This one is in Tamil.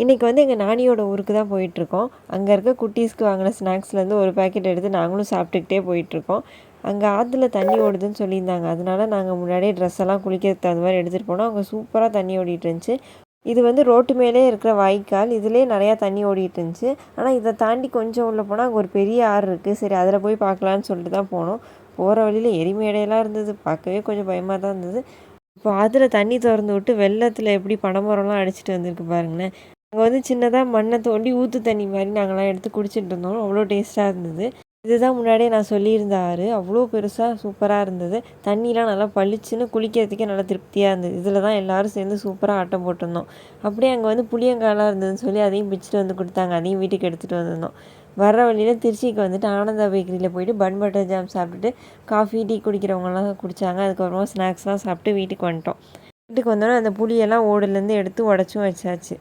இன்றைக்கி வந்து எங்கள் நானியோட ஊருக்கு தான் போயிட்டுருக்கோம். அங்கே இருக்க குட்டீஸ்க்கு வாங்கின ஸ்நாக்ஸ்லேருந்து ஒரு பேக்கெட் எடுத்து நாங்களும் சாப்பிட்டுக்கிட்டே போயிட்டுருக்கோம். அங்கே ஆற்றுல தண்ணி ஓடுதுன்னு சொல்லியிருந்தாங்க. அதனால நாங்கள் முன்னாடியே ட்ரெஸ் எல்லாம் குளிக்கிறதுக்கு தகுந்த மாதிரி எடுத்துகிட்டு போனோம். அங்கே சூப்பராக தண்ணி ஓடிட்டு இருந்துச்சு. இது வந்து ரோட்டு மேலே இருக்கிற வாய்க்கால். இதுலேயே நிறையா தண்ணி ஓடிட்டு இருந்துச்சு. ஆனால் இதை தாண்டி கொஞ்சம் உள்ளே போனால் அங்கே ஒரு பெரிய ஆறு இருக்குது சரி அதில் போய் பார்க்கலான்னு சொல்லிட்டு தான் போனோம். போகிற வழியில் எரிமேடையெல்லாம் இருந்தது. பார்க்கவே கொஞ்சம் பயமாக தான் இருந்தது. இப்போ ஆற்றுல தண்ணி திறந்து விட்டு வெள்ளத்தில் எப்படி பனைமரம்லாம் அடிச்சிட்டு வந்திருக்கு பாருங்களேன். அங்கே வந்து சின்னதாக மண்ணை தோண்டி ஊற்று தண்ணி மாதிரி நாங்கள்லாம் எடுத்து குடிச்சிட்டு இருந்தோம். அவ்வளோ டேஸ்ட்டாக இருந்தது. இதுதான் முன்னாடியே நான் சொல்லியிருந்த ஆறு அவ்வளோ பெருசாக சூப்பராக இருந்தது. தண்ணிலாம் நல்லா பளிச்சுன்னு குளிக்கிறதுக்கே நல்லா திருப்தியாக இருந்தது. இதில் தான் எல்லோரும் சேர்ந்து சூப்பராக ஆட்டம் போட்டிருந்தோம். அப்படியே அங்கே வந்து புளியங்காலாம் இருந்ததுன்னு சொல்லி அதையும் பிச்சுட்டு வந்து கொடுத்தாங்க. அதையும் வீட்டுக்கு எடுத்துகிட்டு வந்திருந்தோம். வர வழியில் திருச்சிக்கு வந்துட்டு ஆனந்தா பேக்கரியில் போயிட்டு பன் பட்டர் ஜாம் சாப்பிட்டுட்டு காஃபி டீ குடிக்கிறவங்கலாம் குடித்தாங்க அதுக்கப்புறமா ஸ்நாக்ஸ்லாம் சாப்பிட்டு வீட்டுக்கு வந்துட்டோம். வீட்டுக்கு வந்தோடனே அந்த புளியெல்லாம் ஓடுலேருந்து எடுத்து உடச்சும் வச்சாச்சு.